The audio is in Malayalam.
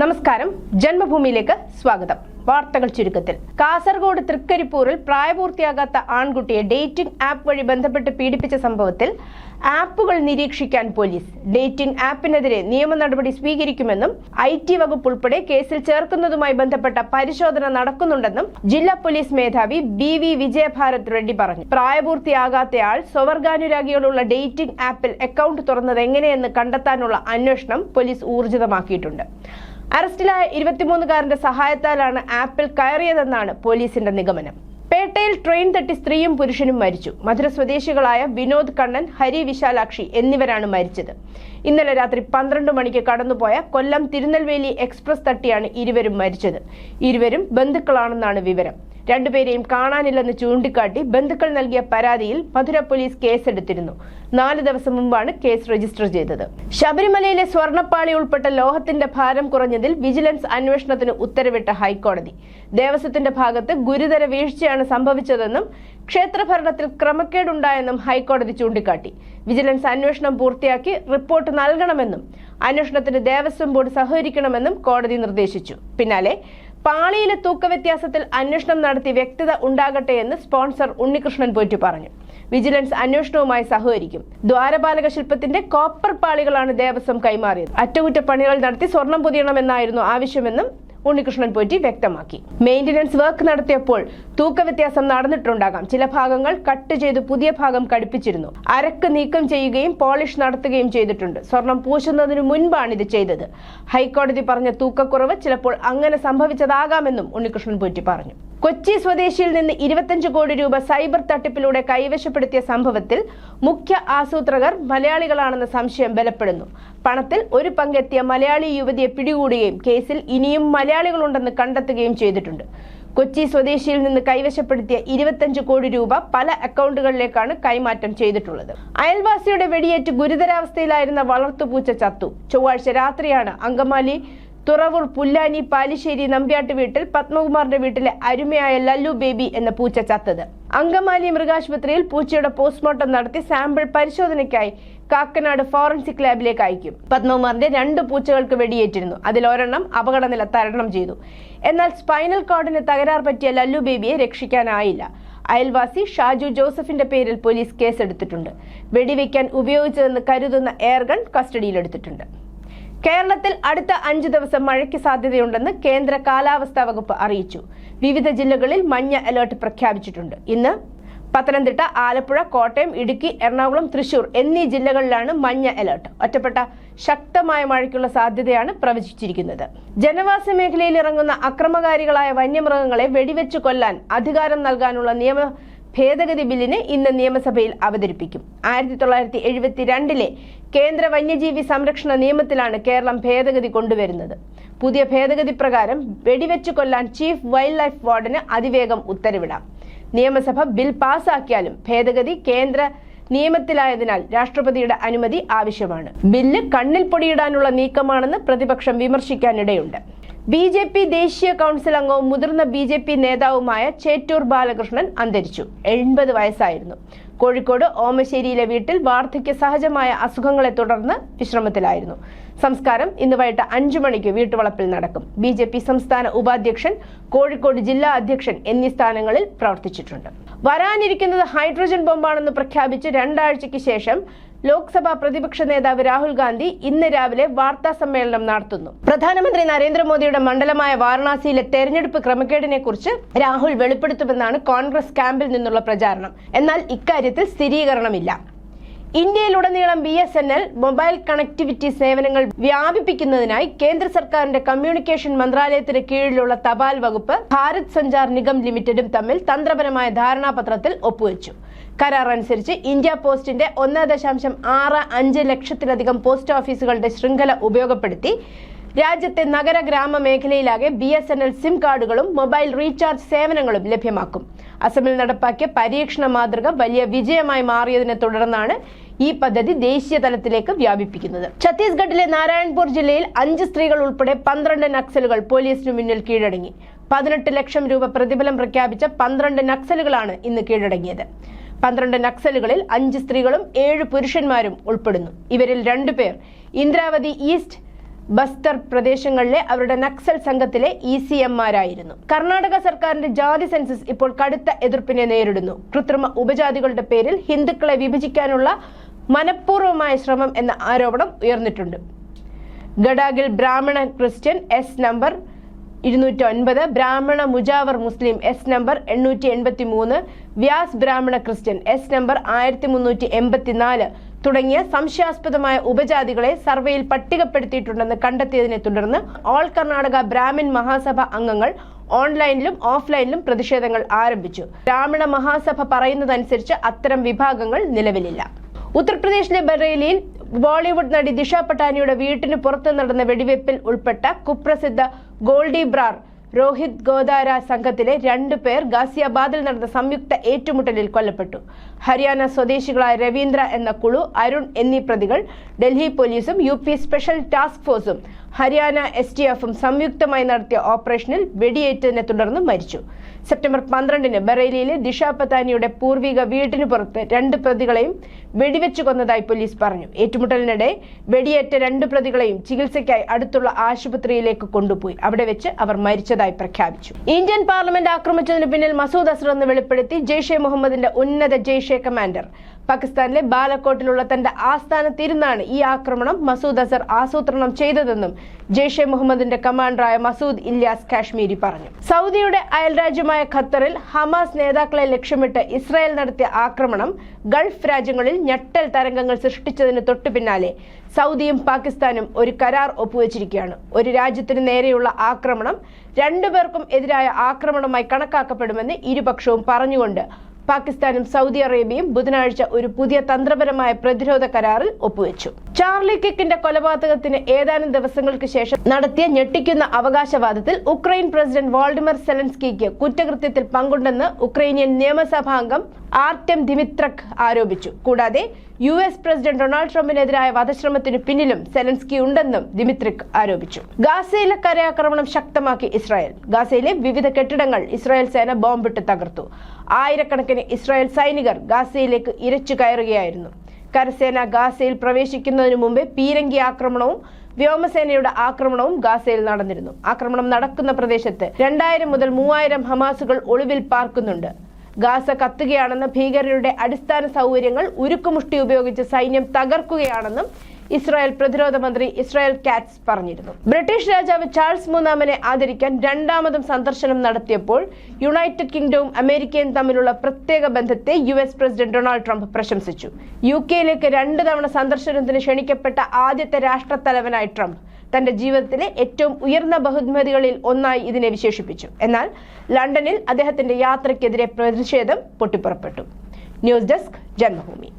നമസ്കാരം. ജന്മഭൂമിയിലേക്ക് സ്വാഗതം. വാർത്തകൾ ചുരുക്കത്തിൽ. കാസർഗോഡ് തൃക്കരിപ്പൂരിൽ പ്രായപൂർത്തിയാകാത്ത ആൺകുട്ടിയെ ഡേറ്റിംഗ് ആപ്പ് വഴി ബന്ധപ്പെട്ട് പീഡിപ്പിച്ച സംഭവത്തിൽ ആപ്പുകൾ നിരീക്ഷിക്കാൻ പോലീസ്. ഡേറ്റിംഗ് ആപ്പിനെതിരെ നിയമ നടപടി സ്വീകരിക്കുമെന്നും ഐ ടി വകുപ്പ് ഉൾപ്പെടെ കേസിൽ ചേർക്കുന്നതുമായി ബന്ധപ്പെട്ട പരിശോധന നടക്കുന്നുണ്ടെന്നും ജില്ലാ പോലീസ് മേധാവി ബി വി വിജയഭാരത് റെഡ്ഡി പറഞ്ഞു. പ്രായപൂർത്തിയാകാത്തയാൾ സ്വവർഗാനുരാഗികളുള്ള ഡേറ്റിംഗ് ആപ്പിൽ അക്കൗണ്ട് തുറന്നത് എങ്ങനെയെന്ന് കണ്ടെത്താനുള്ള അന്വേഷണം പോലീസ് ഊർജിതമാക്കിയിട്ടുണ്ട്. അറസ്റ്റിലായ ഇരുപത്തിമൂന്നുകാരന്റെ സഹായത്താലാണ് ആപ്പിൾ കയറിയതെന്നാണ് പോലീസിന്റെ നിഗമനം. പേട്ടയിൽ ട്രെയിൻ തട്ടി സ്ത്രീയും പുരുഷനും മരിച്ചു. മധുര സ്വദേശികളായ വിനോദ് കണ്ണൻ ഹരി വിശാലാക്ഷി എന്നിവരാണ് മരിച്ചത്. ഇന്നലെ രാത്രി പന്ത്രണ്ട് മണിക്ക് കടന്നുപോയ കൊല്ലം തിരുനെൽവേലി എക്സ്പ്രസ് തട്ടിയാണ് ഇരുവരും മരിച്ചത്. ഇരുവരും ബന്ധുക്കളാണെന്നാണ് വിവരം. രണ്ടുപേരെയും കാണാനില്ലെന്ന് ചൂണ്ടിക്കാട്ടി ബന്ധുക്കൾ നൽകിയ പരാതിയിൽ മധുര പോലീസ് കേസെടുത്തിരുന്നു. നാല് ദിവസം മുമ്പാണ് കേസ് രജിസ്റ്റർ ചെയ്തത്. ശബരിമലയിലെ സ്വർണപ്പാളി ഉൾപ്പെട്ട ലോഹത്തിന്റെ ഭാരം കുറഞ്ഞതിൽ വിജിലൻസ് അന്വേഷണത്തിന് ഉത്തരവിട്ട ഹൈക്കോടതി. ദേവസ്വത്തിന്റെ ഭാഗത്ത് ഗുരുതര വീഴ്ചയാണ് സംഭവിച്ചതെന്നും ക്ഷേത്രഭരണത്തിൽ ക്രമക്കേടുണ്ടായെന്നും ഹൈക്കോടതി ചൂണ്ടിക്കാട്ടി. വിജിലൻസ് അന്വേഷണം പൂർത്തിയാക്കി റിപ്പോർട്ട് നൽകണമെന്നും അന്വേഷണത്തിന് ദേവസ്വം ബോർഡ് സഹകരിക്കണമെന്നും കോടതി നിർദ്ദേശിച്ചു. പിന്നാലെ പാളിയിലെ തൂക്കവ്യത്യാസത്തിൽ അന്വേഷണം നടത്തി വ്യക്തത ഉണ്ടാകട്ടെ എന്ന് സ്പോൺസർ ഉണ്ണികൃഷ്ണൻ പോറ്റി പറഞ്ഞു. വിജിലൻസ് അന്വേഷണവുമായി സഹകരിക്കും. ദ്വാരപാലക ശില്പത്തിന്റെ കോപ്പർ പാളികളാണ് ദേവസ്വം കൈമാറിയത്. അറ്റകുറ്റപ്പണികൾ നടത്തി സ്വർണം പൊതിയണമെന്നായിരുന്നു ആവശ്യമെന്നും ഉണ്ണികൃഷ്ണൻ പോറ്റി വ്യക്തമാക്കി. മെയിന്റനൻസ് വർക്ക് നടത്തിയപ്പോൾ തൂക്കവ്യത്യാസം നടന്നിട്ടുണ്ടാകാം. ചില ഭാഗങ്ങൾ കട്ട് ചെയ്ത് പുതിയ ഭാഗം കടുപ്പിച്ചിരുന്നു അരക്ക് നീക്കം ചെയ്യുകയും പോളിഷ് നടത്തുകയും ചെയ്തിട്ടുണ്ട്. സ്വർണം പൂശുന്നതിനു മുൻപാണ് ഇത് ചെയ്തത്. ഹൈക്കോടതി പറഞ്ഞ തൂക്കക്കുറവ് ചിലപ്പോൾ അങ്ങനെ സംഭവിച്ചതാകാമെന്നും ഉണ്ണികൃഷ്ണൻ പോറ്റി പറഞ്ഞു. കൊച്ചി സ്വദേശിയിൽ നിന്ന് ഇരുപത്തഞ്ച് കോടി രൂപ സൈബർ തട്ടിപ്പിലൂടെ കൈവശപ്പെടുത്തിയ സംഭവത്തിൽ മുഖ്യ ആസൂത്രകർ മലയാളികളാണെന്ന സംശയം ബലപ്പെടുന്നു. പണത്തിൽ ഒരു പങ്കെത്തിയ മലയാളി യുവതിയെ പിടികൂടുകയും കേസിൽ ഇനിയും മലയാളികളുണ്ടെന്ന് കണ്ടെത്തുകയും ചെയ്തിട്ടുണ്ട്. കൊച്ചി സ്വദേശിയിൽ നിന്ന് കൈവശപ്പെടുത്തിയ ഇരുപത്തഞ്ച് കോടി രൂപ പല അക്കൗണ്ടുകളിലേക്കാണ് കൈമാറ്റം ചെയ്തിട്ടുള്ളത്. അയൽവാസിയുടെ വെടിയേറ്റ് ഗുരുതരാവസ്ഥയിലായിരുന്ന വളർത്തുപൂച്ച ചത്തു. ചൊവ്വാഴ്ച രാത്രിയാണ് അങ്കമാലി തുറവൂർ പുല്ലാനി പാലിശ്ശേരി നമ്പ്യാട്ട് വീട്ടിൽ പത്മകുമാറിന്റെ വീട്ടിലെ അരുമയായ ലല്ലു ബേബി എന്ന പൂച്ച ചത്തത്. അങ്കമാലി മൃഗാശുപത്രിയിൽ പൂച്ചയുടെ പോസ്റ്റ്മോർട്ടം നടത്തി സാമ്പിൾ പരിശോധനയ്ക്കായി കാക്കനാട് ഫോറൻസിക് ലാബിലേക്ക് അയക്കും. പത്മകുമാറിന്റെ രണ്ട് പൂച്ചകൾക്ക് വെടിയേറ്റിരുന്നു. അതിൽ ഒരെണ്ണം അപകടനില തരണം ചെയ്തു. എന്നാൽ സ്പൈനൽ കോഡിന് തകരാർ പറ്റിയ ലല്ലു ബേബിയെ രക്ഷിക്കാനായില്ല. അയൽവാസി ഷാജു ജോസഫിന്റെ പേരിൽ പോലീസ് കേസെടുത്തിട്ടുണ്ട്. വെടിവെക്കാൻ ഉപയോഗിച്ചതെന്ന് കരുതുന്ന എയർഗൺ കസ്റ്റഡിയിലെടുത്തിട്ടുണ്ട്. കേരളത്തിൽ അടുത്ത അഞ്ചു ദിവസം മഴയ്ക്ക് സാധ്യതയുണ്ടെന്ന് കേന്ദ്ര കാലാവസ്ഥാ വകുപ്പ് അറിയിച്ചു. വിവിധ ജില്ലകളിൽ മഞ്ഞ അലേർട്ട് പ്രഖ്യാപിച്ചിട്ടുണ്ട്. ഇന്ന് പത്തനംതിട്ട ആലപ്പുഴ കോട്ടയം ഇടുക്കി എറണാകുളം തൃശൂർ എന്നീ ജില്ലകളിലാണ് മഞ്ഞ അലേർട്ട്. ഒറ്റപ്പെട്ട ശക്തമായ മഴയ്ക്കുള്ള സാധ്യതയാണ് പ്രവചിച്ചിരിക്കുന്നത്. ജനവാസ മേഖലയിൽ ഇറങ്ങുന്ന അക്രമകാരികളായ വന്യമൃഗങ്ങളെ വെടിവെച്ച് കൊല്ലാൻ അധികാരം നൽകാനുള്ള നിയമ ഭേദഗതി ബില്ലിന് ഇന്ന് നിയമസഭയിൽ അവതരിപ്പിക്കും. ആയിരത്തി തൊള്ളായിരത്തി എഴുപത്തിരണ്ടിലെ കേന്ദ്ര വന്യജീവി സംരക്ഷണ നിയമത്തിലാണ് കേരളം ഭേദഗതി കൊണ്ടുവരുന്നത്. പുതിയ ഭേദഗതി പ്രകാരം വെടിവെച്ചു കൊല്ലാൻ ചീഫ് വൈൽഡ് ലൈഫ് വാർഡിന് അതിവേഗം ഉത്തരവിടാം. നിയമസഭ ബിൽ പാസാക്കിയാലും ഭേദഗതി കേന്ദ്ര നിയമത്തിലായതിനാൽ രാഷ്ട്രപതിയുടെ അനുമതി ആവശ്യമാണ്. ബില്ല് കണ്ണിൽ പൊടിയിടാനുള്ള നീക്കമാണെന്ന് പ്രതിപക്ഷം വിമർശിക്കാനിടയുണ്ട്. ബി ജെ പി ദേശീയ കൗൺസിൽ അംഗവും മുതിർന്ന ബി ജെ പി നേതാവുമായ ചേറ്റൂർ ബാലകൃഷ്ണൻ അന്തരിച്ചു. എൺപത് വയസ്സായിരുന്നു. കോഴിക്കോട് ഓമശ്ശേരിയിലെ വീട്ടിൽ വാർദ്ധക്യ സഹജമായ അസുഖങ്ങളെ തുടർന്ന് വിശ്രമത്തിലായിരുന്നു. സംസ്കാരം ഇന്ന് വൈകിട്ട് അഞ്ചു മണിക്ക് വീട്ടുവളപ്പിൽ നടക്കും. ബി ജെ പി സംസ്ഥാന ഉപാധ്യക്ഷൻ കോഴിക്കോട് ജില്ലാ അധ്യക്ഷൻ എന്നീ സ്ഥാനങ്ങളിൽ പ്രവർത്തിച്ചിട്ടുണ്ട്. വരാനിരിക്കുന്നത് ഹൈഡ്രജൻ ബോംബാണെന്ന് പ്രഖ്യാപിച്ച് രണ്ടാഴ്ചയ്ക്ക് ശേഷം ലോക്സഭാ പ്രതിപക്ഷ നേതാവ് രാഹുൽ ഗാന്ധി ഇന്ന് രാവിലെ വാർത്താ സമ്മേളനം നടത്തുന്നു. പ്രധാനമന്ത്രി നരേന്ദ്രമോദിയുടെ മണ്ഡലമായ വാരണാസിയിലെ തെരഞ്ഞെടുപ്പ് ക്രമക്കേടിനെ കുറിച്ച് രാഹുൽ വെളിപ്പെടുത്തുമെന്നാണ് കോൺഗ്രസ് ക്യാമ്പിൽ നിന്നുള്ള പ്രചാരണം. എന്നാൽ ഇക്കാര്യത്തിൽ സ്ഥിരീകരണമില്ല. ഇന്ത്യയിലുടനീളം B S N L mobile connectivity സേവനങ്ങൾ വ്യാപിപ്പിക്കുന്നതിനായി കേന്ദ്ര സർക്കാരിന്റെ കമ്മ്യൂണിക്കേഷൻ മന്ത്രാലയത്തിന് കീഴിലുള്ള തപാൽ വകുപ്പ് ഭാരത് സഞ്ചാർ നിഗം ലിമിറ്റഡും തമ്മിൽ തന്ത്രപരമായ ധാരണാപത്രത്തിൽ ഒപ്പുവെച്ചു. കരാർ അനുസരിച്ച് ഇന്ത്യ പോസ്റ്റിന്റെ ഒന്ന് ദശാംശം ആറ് അഞ്ച് ലക്ഷത്തിലധികം പോസ്റ്റ് ഓഫീസുകളുടെ ശൃംഖല ഉപയോഗപ്പെടുത്തി രാജ്യത്തെ നഗര ഗ്രാമ മേഖലയിലാകെ B S N L SIM കാർഡുകളും മൊബൈൽ റീചാർജ് സേവനങ്ങളും ലഭ്യമാക്കും. അസമിൽ നടപ്പാക്കിയ പരീക്ഷണ മാതൃക വലിയ വിജയമായി മാറിയതിനെ തുടർന്നാണ് ഈ പദ്ധതി ദേശീയ തലത്തിലേക്ക് വ്യാപിപ്പിക്കുന്നത്. ഛത്തീസ്ഗഡിലെ നാരായൺപൂർ ജില്ലയിൽ അഞ്ച് സ്ത്രീകൾ ഉൾപ്പെടെ പന്ത്രണ്ട് നക്സലുകൾ പോലീസിനു മുന്നിൽ കീഴടങ്ങി. പതിനെട്ട് ലക്ഷം രൂപ പ്രതിഫലം പ്രഖ്യാപിച്ച പന്ത്രണ്ട് നക്സലുകളാണ് ഇന്ന് കീഴടങ്ങിയത്. പന്ത്രണ്ട് നക്സലുകളിൽ അഞ്ച് സ്ത്രീകളും ഏഴ് പുരുഷന്മാരും ഉൾപ്പെടുന്നു. ഇവരിൽ രണ്ടുപേർ ഇന്ദ്രാവതി ഈസ്റ്റ് ബസ്തർ പ്രദേശങ്ങളിലെ അവരുടെ നക്സൽ സംഘത്തിലെ ഇ സി എംമാരായിരുന്നു കർണാടക സർക്കാരിന്റെ ജാതി സെൻസസ് ഇപ്പോൾ കടുത്ത എതിർപ്പിനെ നേരിടുന്നു. കൃത്രിമ ഉപജാതികളുടെ പേരിൽ ഹിന്ദുക്കളെ വിഭജിക്കാനുള്ള മനഃപൂർവമായ ശ്രമം എന്ന ആരോപണം ഉയർന്നിട്ടുണ്ട്. ഗഡാഗിൽ ബ്രാഹ്മണ ക്രിസ്ത്യൻ എസ് നമ്പർ ഇരുന്നൂറ്റി ഒൻപത് ബ്രാഹ്മണ മുജാവർ മുസ്ലിം എസ് നമ്പർ എണ്ണൂറ്റി എൺപത്തി മൂന്ന് വ്യാസ് ബ്രാഹ്മണ ക്രിസ്ത്യൻ എസ് നമ്പർ ആയിരത്തി മുന്നൂറ്റി എൺപത്തിനാല് തുടങ്ങിയ സംശയാസ്പദമായ ഉപജാതികളെ സർവേയിൽ പട്ടികപ്പെടുത്തിയിട്ടുണ്ടെന്ന് കണ്ടെത്തിയതിനെ തുടർന്ന് ഓൾ കർണാടക ബ്രാഹ്മിൻ മഹാസഭ അംഗങ്ങൾ ഓൺലൈനിലും ഓഫ്ലൈനിലും പ്രതിഷേധങ്ങൾ ആരംഭിച്ചു. ബ്രാഹ്മണ മഹാസഭ പറയുന്നതനുസരിച്ച് അത്തരം വിഭാഗങ്ങൾ നിലവിലില്ല. ഉത്തർപ്രദേശിലെ ബറേലിയിൽ ബോളിവുഡ് നടി ദിഷ പട്ടാനിയുടെ വീട്ടിന് പുറത്ത് നടന്ന വെടിവെപ്പിൽ ഉൾപ്പെട്ട കുപ്രസിദ്ധ ഗോൾഡി ബ്രാർ രോഹിത് ഗോദാര സംഘത്തിലെ രണ്ടു പേർ ഗാസിയാബാദിൽ നടന്ന സംയുക്ത ഏറ്റുമുട്ടലിൽ കൊല്ലപ്പെട്ടു. ഹരിയാന സ്വദേശികളായ രവീന്ദ്ര എന്ന കുളു അരുൺ എന്നീ പ്രതികൾ ഡൽഹി പോലീസും യു സ്പെഷ്യൽ ടാസ്ക് ഫോഴ്സും ഹരിയാന എസ് ടി എഫും സംയുക്തമായി നടത്തിയ ഓപ്പറേഷനിൽ വെടിയേറ്റതിനെ തുടർന്ന് മരിച്ചു. സെപ്റ്റംബർ പന്ത്രണ്ടിന് ബറേലിയിലെ ദിഷ പത്താനിയുടെ പൂർവിക വീട്ടിന് പുറത്ത് രണ്ട് പ്രതികളെയും വെടിവെച്ചു കൊന്നതായി പോലീസ് പറഞ്ഞു. ഏറ്റുമുട്ടലിനിടെ വെടിയേറ്റ രണ്ട് പ്രതികളെയും ചികിത്സയ്ക്കായി അടുത്തുള്ള ആശുപത്രിയിലേക്ക് കൊണ്ടുപോയി. അവിടെ വെച്ച് അവർ മരിച്ചതായി പ്രഖ്യാപിച്ചു. ഇന്ത്യൻ പാർലമെന്റ് ആക്രമിച്ചതിന് പിന്നിൽ മസൂദ് അസർ എന്ന് വെളിപ്പെടുത്തി ജെയ്ഷെ മുഹമ്മദിന്റെ ഉന്നത ജെയ്ഷെ കമാൻഡർ. പാകിസ്ഥാനിലെ ബാലക്കോട്ടിലുള്ള തന്റെ ആസ്ഥാനത്തിരുന്നാണ് ഈ ആക്രമണം മസൂദ് അസർ ആസൂത്രണം ചെയ്തതെന്നും ജെയ്ഷെ മുഹമ്മദിന്റെ കമാൻഡറായ മസൂദ് ഇല്യാസ് കാശ്മീരി പറഞ്ഞു. സൗദിയുടെ അയൽരാജ്യമായ ഖത്തറിൽ ഹമാസ് നേതാക്കളെ ലക്ഷ്യമിട്ട് ഇസ്രായേൽ നടത്തിയ ആക്രമണം ഗൾഫ് രാജ്യങ്ങളിൽ ഞെട്ടൽ തരംഗങ്ങൾ സൃഷ്ടിച്ചതിന് തൊട്ടു പിന്നാലെ സൗദിയും പാകിസ്ഥാനും ഒരു കരാർ ഒപ്പുവെച്ചിരിക്കുകയാണ്. ഒരു രാജ്യത്തിന് നേരെയുള്ള ആക്രമണം രണ്ടുപേർക്കും എതിരായ ആക്രമണമായി കണക്കാക്കപ്പെടുമെന്ന് ഇരുപക്ഷവും പറഞ്ഞുകൊണ്ട് പാകിസ്ഥാനും സൗദി അറേബ്യയും ബുധനാഴ്ച ഒരു പുതിയ തന്ത്രപരമായ പ്രതിരോധ കരാറിൽ ഒപ്പുവെച്ചു. ചാർലി കിക്കിന്റെ കൊലപാതകത്തിന് ഏതാനും ദിവസങ്ങൾക്ക് ശേഷം നടത്തിയ ഞെട്ടിക്കുന്ന അവകാശവാദത്തിൽ ഉക്രൈൻ പ്രസിഡന്റ് വോൾഡിമർ സെലൻസ്കിക്ക് കുറ്റകൃത്യത്തിൽ പങ്കുണ്ടെന്ന് ഉക്രൈനിയൻ നിയമസഭാംഗം ആർടെം ദിമിത്രക് ആരോപിച്ചു. കൂടാതെ യു എസ് പ്രസിഡന്റ് ഡൊണാൾഡ് ട്രംപിനെതിരായ വധശ്രമത്തിന് പിന്നിലും സെലൻസ്കി ഉണ്ടെന്നും ദിമിത്രിക് ആരോപിച്ചു. ഗാസയിലെ കരയാക്രമണം ശക്തമാക്കി ഇസ്രായേൽ. ഗാസയിലെ വിവിധ കെട്ടിടങ്ങൾ ഇസ്രായേൽ സേന ബോംബിട്ട് തകർത്തു. ആയിരക്കണക്കിന് ഇസ്രായേൽ സൈനികർ ഗാസയിലേക്ക് ഇരച്ചു കയറുകയായിരുന്നു. കരസേന ഗാസയിൽ പ്രവേശിക്കുന്നതിനു മുമ്പേ പീരങ്കി ആക്രമണവും വ്യോമസേനയുടെ ആക്രമണവും ഗാസയിൽ നടന്നിരുന്നു. ആക്രമണം നടക്കുന്ന പ്രദേശത്ത് രണ്ടായിരം മുതൽ മൂവായിരം ഹമാസുകൾ ഒളിവിൽ പാർക്കുന്നുണ്ട്. ഗാസ കത്തുകയാണെന്ന ഭീകരരുടെ അടിസ്ഥാന സൗകര്യങ്ങൾ ഉരുക്കുമുഷ്ടി ഉപയോഗിച്ച് സൈന്യം തകർക്കുകയാണെന്നും ഇസ്രായേൽ പ്രതിരോധ മന്ത്രി ഇസ്രായേൽ കാറ്റ്സ് പറഞ്ഞിരുന്നു. ബ്രിട്ടീഷ് രാജാവ് ചാൾസ് മൂന്നാമനെ ആദരിക്കാൻ രണ്ടാമതും സന്ദർശനം നടത്തിയപ്പോൾ യുണൈറ്റഡ് കിങ്ഡവും അമേരിക്കയും തമ്മിലുള്ള പ്രത്യേക ബന്ധത്തെ U S president Donald Trump പ്രശംസിച്ചു. യു കെയിലേക്ക് രണ്ട് തവണ സന്ദർശനത്തിന് ക്ഷണിക്കപ്പെട്ട ആദ്യത്തെ രാഷ്ട്രത്തലവനായി ട്രംപ്. തന്റെ ജീവിതത്തിലെ ഏറ്റവും ഉയർന്ന ബഹുമതികളിൽ ഒന്നായി ഇതിനെ വിശേഷിപ്പിച്ചു. എന്നാൽ ലണ്ടനിൽ അദ്ദേഹത്തിന്റെ യാത്രയ്ക്കെതിരെ പ്രതിഷേധം പൊട്ടിപ്പുറപ്പെട്ടു. News desk Janmabhumi.